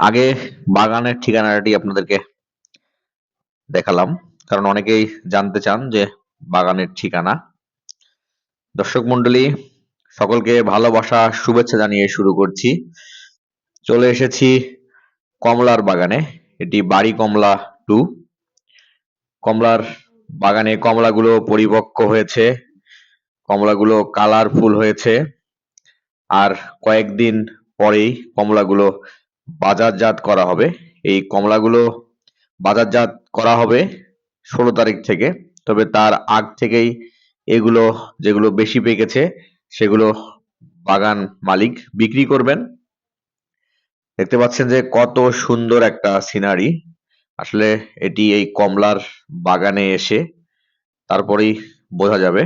আগে বাগানের ঠিকানাটি আপনাদেরকে দেখালাম, কারণ অনেকেই জানতে চান যে বাগানের ঠিকানা। দর্শক মন্ডলী সকলকে ভালোবাসা, শুভেচ্ছা জানিয়ে শুরু করছি। চলে এসেছি কমলার বাগানে, এটি বাড়ি কমলা টু। কমলার বাগানে কমলাগুলো পরিপক্ক হয়েছে, কমলাগুলো কালারফুল হয়েছে, আর কয়েকদিন পরেই কমলাগুলো বাজারজাত করা হবে। এই কমলাগুলো বাজারজাত করা হবে ষোলো তারিখ থেকে। তবে তার আগ থেকেই এগুলো যেগুলো বেশি পেকেছে, সেগুলো বাগান মালিক বিক্রি করবেন। দেখতে পাচ্ছেন যে কত সুন্দর একটা সিনারি। আসলে এটি এই কমলার বাগানে এসে তারপরেই বোঝা যাবে।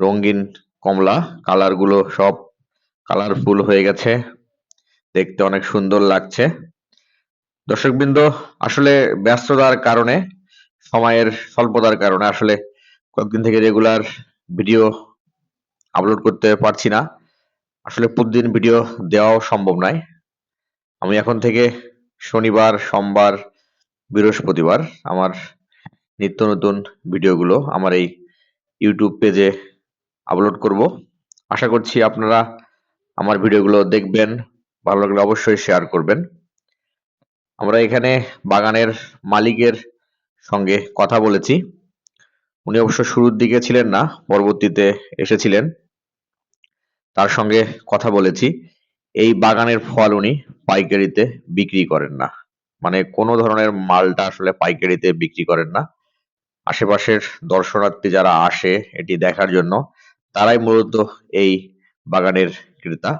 রঙিন কমলা, কালারগুলো সব কালারফুল হয়ে গেছে। দেখতে অনেক সুন্দর লাগছে। দর্শকবৃন্দ, আসলে ব্যস্ততার কারণে, সময়ের স্বল্পতার কারণে আসলে কয়েকদিন থেকে রেগুলার ভিডিও আপলোড করতে পারছি না। আসলে প্রতিদিন ভিডিও দেওয়াও সম্ভব নয়। আমি এখন থেকে শনিবার, সোমবার, বৃহস্পতিবার আমার নিত্য নতুন ভিডিওগুলো আমার এই ইউটিউব পেজে আপলোড করব। আশা করছি আপনারা আমার ভিডিওগুলো দেখবেন ভালো লাগলে অবশ্যই শেয়ার করবেন। আমরা এখানে বাগানের মালিকের সঙ্গে কথা বলেছি। উনি অবশ্য শুরুর দিকে ছিলেন না, পরবর্তীতে এসেছিলেন। তার সঙ্গে কথা বলেছি। এই বাগানের ফল উনি পাইকারিতে বিক্রি করেন না। মানে কোনো ধরনের মালটা আসলে পাইকারিতে বিক্রি করেন না। আশেপাশের দর্শনার্থী যারা আসে এটি দেখার জন্য, তারাই মূলত এই বাগানের ক্রেতা।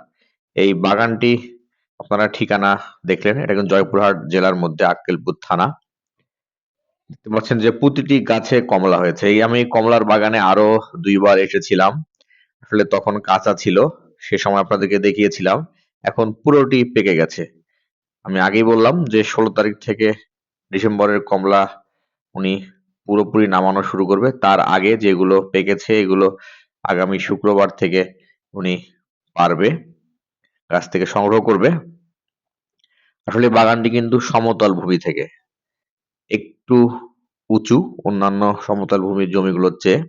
এই বাগানটি আপনারা ঠিকানা দেখলেন, এটা কিন্তু জয়পুরহাট জেলার মধ্যে আক্কেলপুর থানা। দেখতে পাচ্ছেন যে প্রতিটি গাছে কমলা হয়েছে। এই আমি কমলার বাগানে আরও দুইবার এসেছিলাম। আসলে তখন কাঁচা ছিল, সে সময় আপনাদেরকে দেখিয়েছিলাম। এখন পুরোটি পেকে গেছে। আমি আগেই বললাম যে ষোলো তারিখ থেকে ডিসেম্বরের কমলা উনি পুরোপুরি নামানো শুরু করবে। তার আগে যেগুলো পেকেছে, এগুলো আগামী শুক্রবার থেকে উনি পারবে। গাছ থেকে সংগ্রহ করবে। আসলে বাগানটি কিন্তু সমতল ভূমি থেকে। একটু উঁচু অন্যান্য সমতল ভূমির জমিগুলোর চেয়ে।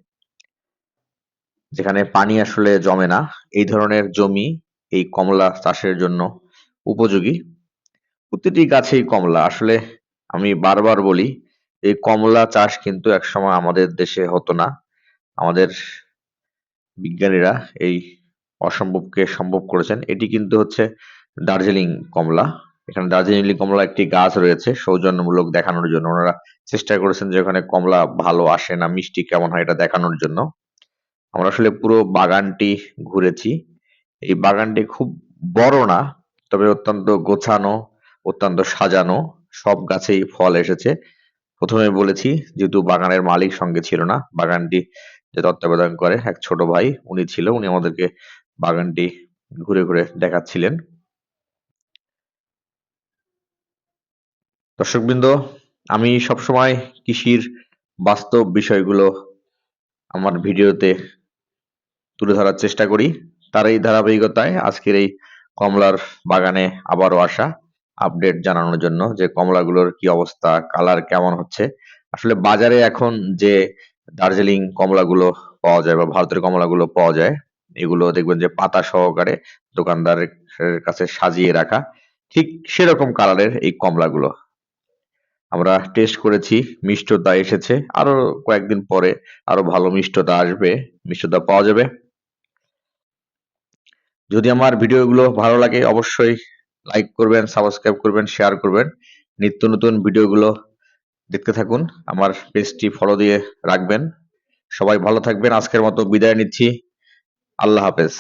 যেখানে পানি আসলে জমে না। এই ধরনের জমি এই কমলা চাষের জন্য উপযোগী। প্রতিটি গাছেই কমলা। আসলে আমি বারবার বলি, এই কমলা চাষ কিন্তু একসময় আমাদের দেশে হতো না। আমাদের বিজ্ঞানীরা এই অসম্ভবকে সম্ভব করেছেন। এটি কিন্তু হচ্ছে দার্জিলিং কমলা। এখানে দার্জিলিং কমলা একটি গাছ রয়েছে, সৌজন্যমূলক দেখানোর জন্য। ওনারা চেষ্টা করেছেন যে ওখানে কমলা ভালো আসে না, মিষ্টি কেমন হয় এটা দেখানোর জন্য। আমরা আসলে পুরো বাগানটি ঘুরেছি। এই বাগানটি খুব বড় না, তবে অত্যন্ত গোছানো, অত্যন্ত সাজানো, সব গাছেই ফল এসেছে। প্রথমে বলেছি, যেহেতু বাগানের মালিক সঙ্গে ছিল না, বাগানটি যে তত্ত্বাবধান করে, এক ছোট ভাই, উনি ছিল, উনি আমাদেরকে বাগানটি ঘুরে ঘুরে দেখাচ্ছিলেন। দর্শকবৃন্দ, আমি সবসময় কৃষির বাস্তব বিষয়গুলো আমার ভিডিওতে তুলে ধরার চেষ্টা করি। তার এই ধারাবাহিকতায় আজকের এই কমলার বাগানে আবারও আসা, আপডেট জানানোর জন্য যে কমলাগুলোর কি অবস্থা, কালার কেমন হচ্ছে, আসলে বাজারে এখন যে দার্জিলিং কমলাগুলো পাওয়া যায় বা ভারতের কমলাগুলো পাওয়া যায় এগুলো দেখবেন যে পাতা সহকারে দোকানদারের কাছে সাজিয়ে রাখা। ঠিক সেরকম কালারের এই কমলাগুলো। আমরা টেস্ট করেছি, মিষ্টতা এসেছে। আরও কয়েকদিন পরে আরও ভালো মিষ্টতা আসবে, মিষ্টতা পাওয়া যাবে। যদি আমার ভিডিওগুলো ভালো লাগে, অবশ্যই লাইক করবেন সাবস্ক্রাইব করবেন শেয়ার করবেন। নিত্য নতুন ভিডিওগুলো দেখতে থাকুন। আমার পেজটি ফলো দিয়ে রাখবেন। সবাই ভালো থাকবেন। আজকের মতো বিদায় নিচ্ছি। আল্লাহ হাফেজ।